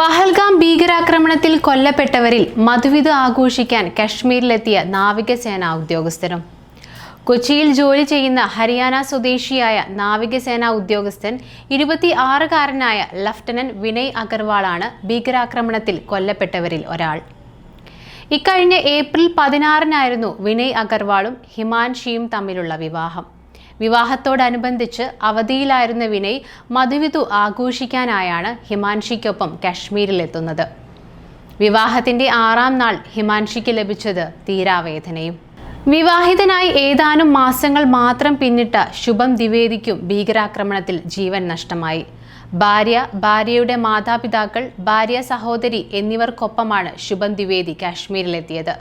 പഹൽഗാം ഭീകരാക്രമണത്തിൽ കൊല്ലപ്പെട്ടവരിൽ മധുവിധ ആഘോഷിക്കാൻ കശ്മീരിലെത്തിയ നാവികസേന ഉദ്യോഗസ്ഥരും കൊച്ചിയിൽ ജോലി ചെയ്യുന്ന ഹരിയാന സ്വദേശിയായ നാവികസേനാ ഉദ്യോഗസ്ഥൻ ഇരുപത്തി ആറുകാരനായ ലഫ്റ്റനന്റ് വിനയ് അഗർവാളാണ് ഭീകരാക്രമണത്തിൽ കൊല്ലപ്പെട്ടവരിൽ ഒരാൾ. ഇക്കഴിഞ്ഞ ഏപ്രിൽ പതിനാറിനായിരുന്നു വിനയ് അഗർവാളും ഹിമാൻഷിയും തമ്മിലുള്ള വിവാഹം. വിവാഹത്തോടനുബന്ധിച്ച് അവധിയിലായിരുന്ന വിനയ് മധുവിധു ആഘോഷിക്കാനായാണ് ഹിമാൻഷിക്കൊപ്പം കാശ്മീരിലെത്തുന്നത്. വിവാഹത്തിന്റെ ആറാം നാൾ ഹിമാൻഷിക്ക് ലഭിച്ചത് തീരാവേദനയും. വിവാഹിതനായി ഏതാനും മാസങ്ങൾ മാത്രം പിന്നിട്ട ശുഭം ദ്വിവേദിക്കും ഭീകരാക്രമണത്തിൽ ജീവൻ നഷ്ടമായി. ഭാര്യ ഭാര്യയുടെ മാതാപിതാക്കൾ ഭാര്യ സഹോദരി എന്നിവർക്കൊപ്പമാണ് ശുഭം ദ്വിവേദി കാശ്മീരിലെത്തിയത്.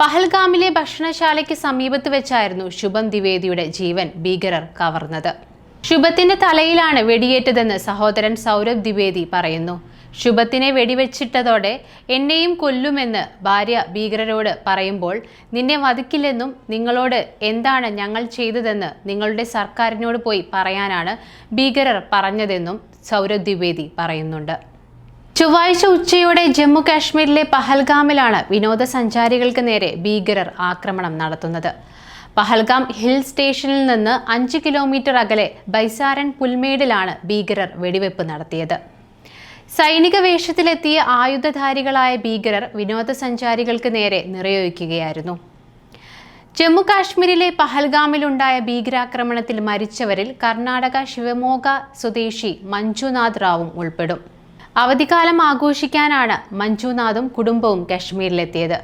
പഹൽഗാമിലെ ഭക്ഷണശാലയ്ക്ക് സമീപത്ത് വെച്ചായിരുന്നു ശുഭം ദ്വിവേദിയുടെ ജീവൻ ഭീകരർ കവർന്നത്. ശുഭത്തിന്റെ തലയിലാണ് വെടിയേറ്റതെന്ന് സഹോദരൻ സൗരഭ് ദ്വിവേദി പറയുന്നു. ശുഭത്തിനെ വെടിവെച്ചിട്ടതോടെ എന്നെയും കൊല്ലുമെന്ന് ഭാര്യ ഭീകരരോട് പറയുമ്പോൾ നിന്നെ വധിക്കില്ലെന്നും നിങ്ങളോട് എന്താണ് ഞങ്ങൾ ചെയ്തതെന്ന് നിങ്ങളുടെ സർക്കാരിനോട് പോയി പറയാനാണ് ഭീകരർ പറഞ്ഞതെന്നും സൗരഭ് ദ്വിവേദി പറയുന്നുണ്ട്. ചൊവ്വാഴ്ച ഉച്ചയോടെ ജമ്മു കാശ്മീരിലെ പഹൽഗാമിലാണ് വിനോദസഞ്ചാരികൾക്ക് നേരെ ഭീകരർ ആക്രമണം നടത്തുന്നത്. പഹൽഗാം ഹിൽ സ്റ്റേഷനിൽ നിന്ന് അഞ്ച് കിലോമീറ്റർ അകലെ ബൈസാരൻ പുൽമേടിലാണ് ഭീകരർ വെടിവെപ്പ് നടത്തിയത്. സൈനിക വേഷത്തിലെത്തിയ ആയുധധാരികളായ ഭീകരർ വിനോദസഞ്ചാരികൾക്ക് നേരെ നിറയൊഴിക്കുകയായിരുന്നു. ജമ്മു കാശ്മീരിലെ പഹൽഗാമിലുണ്ടായ ഭീകരാക്രമണത്തിൽ മരിച്ചവരിൽ കർണാടക ശിവമോഗ സ്വദേശി മഞ്ജുനാഥ് റാവും ഉൾപ്പെടും. അവധിക്കാലം ആഘോഷിക്കാനാണ് മഞ്ജുനാഥും കുടുംബവും കശ്മീരിലെത്തിയത്.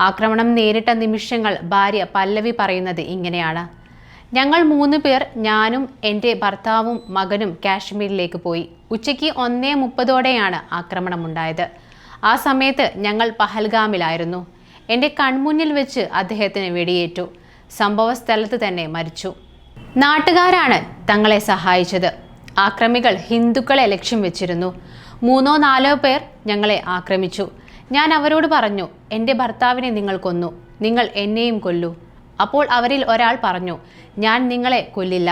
ആക്രമണം നേരിട്ട നിമിഷങ്ങൾ ഭാര്യ പല്ലവി പറയുന്നത് ഇങ്ങനെയാണ്. ഞങ്ങൾ മൂന്ന് പേർ ഞാനും എന്റെ ഭർത്താവും മകനും കാശ്മീരിലേക്ക് പോയി. ഉച്ചയ്ക്ക് ഒന്നേ മുപ്പതോടെയാണ് ആക്രമണമുണ്ടായത്. ആ സമയത്ത് ഞങ്ങൾ പഹൽഗാമിലായിരുന്നു. എന്റെ കൺമുന്നിൽ വെച്ച് അദ്ദേഹത്തിന് വെടിയേറ്റു. സംഭവ സ്ഥലത്ത് തന്നെ മരിച്ചു. നാട്ടുകാരാണ് തങ്ങളെ സഹായിച്ചത്. ആക്രമികൾ ഹിന്ദുക്കളെ ലക്ഷ്യം വെച്ചിരുന്നു. മൂന്നോ നാലോ പേർ ഞങ്ങളെ ആക്രമിച്ചു. ഞാൻ അവരോട് പറഞ്ഞു എന്റെ ഭർത്താവിനെ നിങ്ങൾ കൊന്നു. നിങ്ങൾ എന്നെയും കൊല്ലൂ. അപ്പോൾ അവരിൽ ഒരാൾ പറഞ്ഞു ഞാൻ നിങ്ങളെ കൊല്ലില്ല.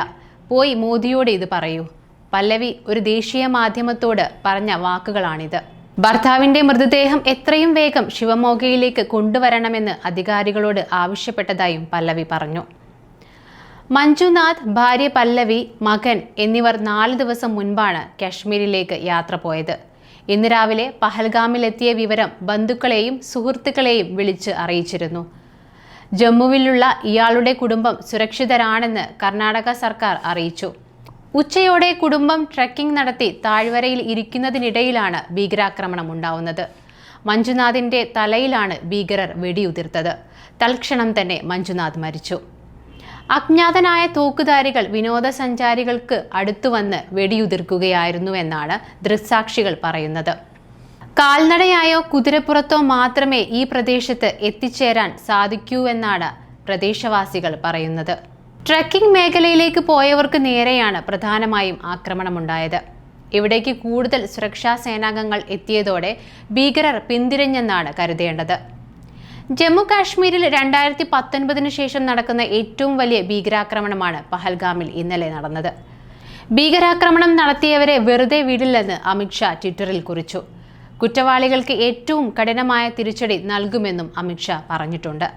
പോയി മോദിയോട് ഇത് പറയൂ. പല്ലവി ഒരു ദേശീയ മാധ്യമത്തോട് പറഞ്ഞ വാക്കുകളാണിത്. ഭർത്താവിന്റെ മൃതദേഹം എത്രയും വേഗം ശിവമോഗയിലേക്ക് കൊണ്ടുവരണമെന്ന് അധികാരികളോട് ആവശ്യപ്പെട്ടതായും പല്ലവി പറഞ്ഞു. മഞ്ജുനാഥ് ഭാര്യ പല്ലവി മകൻ എന്നിവർ നാല് ദിവസം മുൻപാണ് കാശ്മീരിലേക്ക് യാത്ര പോയത്. ഇന്ന് രാവിലെ പഹൽഗാമിലെത്തിയ വിവരം ബന്ധുക്കളെയും സുഹൃത്തുക്കളെയും വിളിച്ച് അറിയിച്ചിരുന്നു. ജമ്മുവിലുള്ള ഇയാളുടെ കുടുംബം സുരക്ഷിതരാണെന്ന് കർണാടക സർക്കാർ അറിയിച്ചു. ഉച്ചയോടെ കുടുംബം ട്രക്കിംഗ് നടത്തി താഴ്വരയിൽ ഇരിക്കുന്നതിനിടയിലാണ് ഭീകരാക്രമണം ഉണ്ടാവുന്നത്. മഞ്ജുനാഥിന്റെ തലയിലാണ് ഭീകരർ വെടിയുതിർത്തത്. തൽക്ഷണം തന്നെ മഞ്ജുനാഥ് മരിച്ചു. അജ്ഞാതനായ തോക്കുധാരികൾ വിനോദസഞ്ചാരികൾക്ക് അടുത്തുവന്ന് വെടിയുതിർക്കുകയായിരുന്നുവെന്നാണ് ദൃക്സാക്ഷികൾ പറയുന്നത്. കാൽനടയായോ കുതിരപ്പുറത്തോ മാത്രമേ ഈ പ്രദേശത്ത് എത്തിച്ചേരാൻ സാധിക്കൂ എന്നാണ് പ്രദേശവാസികൾ പറയുന്നത്. ട്രക്കിംഗ് മേഖലയിലേക്ക് പോയവർക്ക് നേരെയാണ് പ്രധാനമായും ആക്രമണമുണ്ടായത്. ഇവിടേക്ക് കൂടുതൽ സുരക്ഷാ സേനാംഗങ്ങൾ എത്തിയതോടെ ഭീകരർ പിന്തിരിഞ്ഞെന്നാണ് കരുതേണ്ടത്. ജമ്മു കാശ്മീരിൽ രണ്ടായിരത്തി പത്തൊൻപതിനു ശേഷം നടക്കുന്ന ഏറ്റവും വലിയ ഭീകരാക്രമണമാണ് പഹൽഗാമിൽ ഇന്നലെ നടന്നത്. ഭീകരാക്രമണം നടത്തിയവരെ വെറുതെ വിടില്ലെന്ന് അമിത്ഷാ ട്വിറ്ററിൽ കുറിച്ചു. കുറ്റവാളികൾക്ക് ഏറ്റവും കഠിനമായ തിരിച്ചടി നൽകുമെന്നും അമിത്ഷാ പറഞ്ഞിട്ടുണ്ട്.